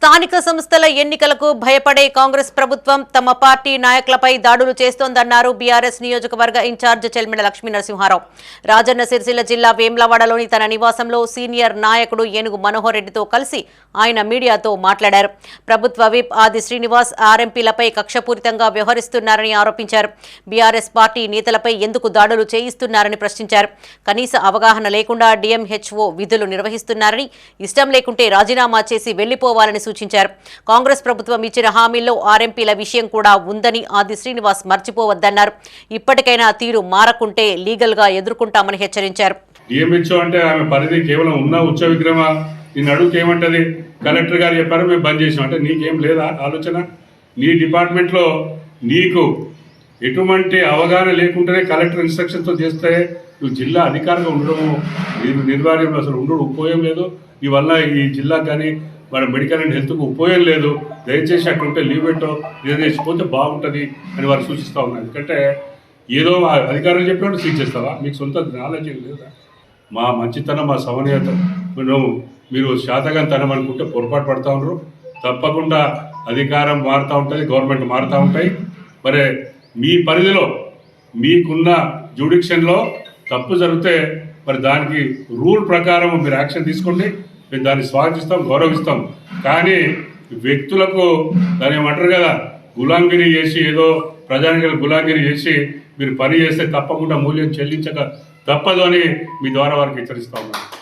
స్థానిక సంస్థల ఎన్నికలకు భయపడే కాంగ్రెస్ ప్రభుత్వం తమ పార్టీ నాయకులపై దాడులు చేస్తోందన్నారు బీఆర్ఎస్ నియోజకవర్గ ఇన్ఛార్జ్ చెల్మిడ లక్ష్మీ నరసింహారావు. రాజన్న సిరిసిల్ల జిల్లా వేమ్లవాడలోని తన నివాసంలో సీనియర్ నాయకుడు ఏనుగు మనోహర్ రెడ్డితో కలిసి ఆయన మీడియాతో మాట్లాడారు. ప్రభుత్వ విప్ ఆది శ్రీనివాస్ ఆర్ఎంపీలపై కక్షపూరితంగా వ్యవహరిస్తున్నారని ఆరోపించారు. బీఆర్ఎస్ పార్టీ నేతలపై ఎందుకు దాడులు చేయిస్తున్నారని ప్రశ్నించారు. కనీస అవగాహన లేకుండా డిఎంహెచ్ఓ విధులు నిర్వహిస్తున్నారని ఇష్టం లేకుంటే రాజీనామా చేసి వెళ్ళిపోవాలని సూచించారు. కాంగ్రెస్ ప్రభుత్వం ఇచ్చిన హామీల్లో ఆర్ఎంపీల విషయం కూడా ఉందని ఆది శ్రీనివాస్ మర్చిపోవద్దన్నారు. ఇప్పటికైనా తీరు మారకుంటే లీగల్గా ఎదుర్కొంటామని హెచ్చరించారు. డిఎంహెచ్ఓ అంటే ఆమె పరిధి కేవలం ఉన్న ఉచ్చ విగ్రహమ నేను అడుగుకి ఏమంటది? కలెక్టర్ గారు చెప్పారు మేము బంద్ చేసాం అంటే నీకేం లేదా ఆలోచన? నీ డిపార్ట్మెంట్లో నీకు ఎటువంటి అవగాహన లేకుండానే కలెక్టర్ ఇన్స్ట్రక్షన్తో చేస్తే నువ్వు జిల్లా అధికారంగా ఉండడము మీరు నిర్వార్యం అసలు ఉండడం ఉపయోగం లేదు. ఈ వల్ల ఈ జిల్లాకు కానీ మన మెడికల్ అండ్ హెల్త్కు ఉపయోగం లేదు. దయచేసి అక్కడ ఉంటే లీవ్ పెట్టో నిర్ణయించిపోతే బాగుంటుంది అని వారు సూచిస్తూ ఉన్నారు. ఎందుకంటే ఏదో అధికారులు చెప్పినట్టు సీజ్ చేస్తావా? మీకు సొంత నాలెడ్జ్ లేదా? మా మంచితనం మా సమన్వయత. మీరు మీరు శాతగంతనం అనుకుంటే పొరపాటు పడుతూ ఉన్నారు. తప్పకుండా అధికారం మారుతూ ఉంటుంది గవర్నమెంట్ మారుతూ ఉంటాయి. మరి మీ పరిధిలో మీకున్న జ్యూడిక్షన్లో తప్పు జరిగితే మరి దానికి రూల్ ప్రకారం మీరు యాక్షన్ తీసుకోండి. మేము దాన్ని స్వాగతిస్తాం గౌరవిస్తాం. కానీ వ్యక్తులకు దాని ఏమంటారు కదా గులాంగిరి చేసి ఏదో ప్రజానికి గులాంగిరి చేసి మీరు పని చేస్తే తప్పకుండా మూల్యం చెల్లించక తప్పదు అని మీ ద్వారా వారికి హెచ్చరిస్తా ఉన్నాను.